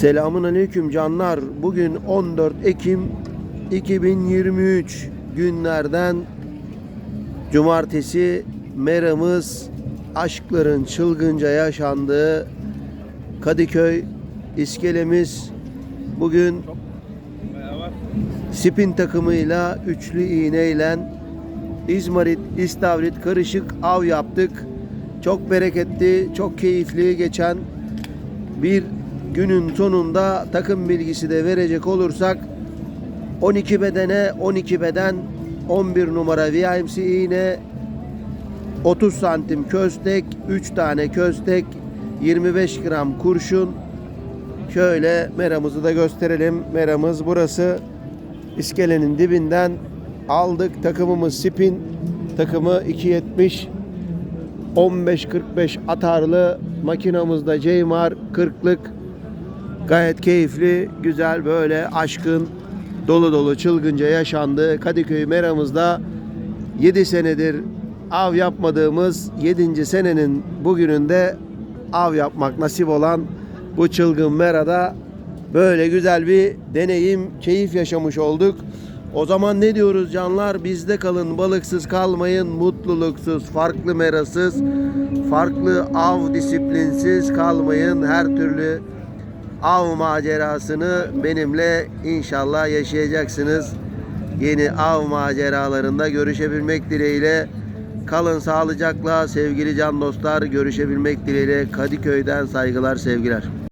Selamun Aleyküm canlar. Bugün 14 Ekim 2023 günlerden cumartesi meramız aşkların çılgınca yaşandığı Kadıköy iskelemiz bugün spin takımıyla üçlü iğneyle İzmarit, İstavrit karışık av yaptık. Çok bereketli, çok keyifli geçen bir günün sonunda takım bilgisi de verecek olursak 12 bedene 12 beden 11 numara VMC iğne 30 santim köstek 3 tane köstek 25 gram kurşun. Şöyle meramızı da gösterelim. Meramız burası. İskelenin dibinden aldık takımımız spin. Takımı 270 15-45 atarlı makinamızda Ceymar 40'lık gayet keyifli güzel böyle aşkın dolu dolu çılgınca yaşandı Kadıköy meramızda 7 senedir av yapmadığımız 7. senenin bugününde av yapmak nasip olan bu çılgın merada böyle güzel bir deneyim, keyif yaşamış olduk. O zaman ne diyoruz canlar? Bizde kalın, balıksız kalmayın, mutluluksuz, farklı merasız, farklı av disiplinsiz kalmayın. Her türlü av macerasını benimle inşallah yaşayacaksınız. Yeni av maceralarında görüşebilmek dileğiyle kalın sağlıcakla sevgili can dostlar görüşebilmek dileğiyle Kadıköy'den saygılar sevgiler.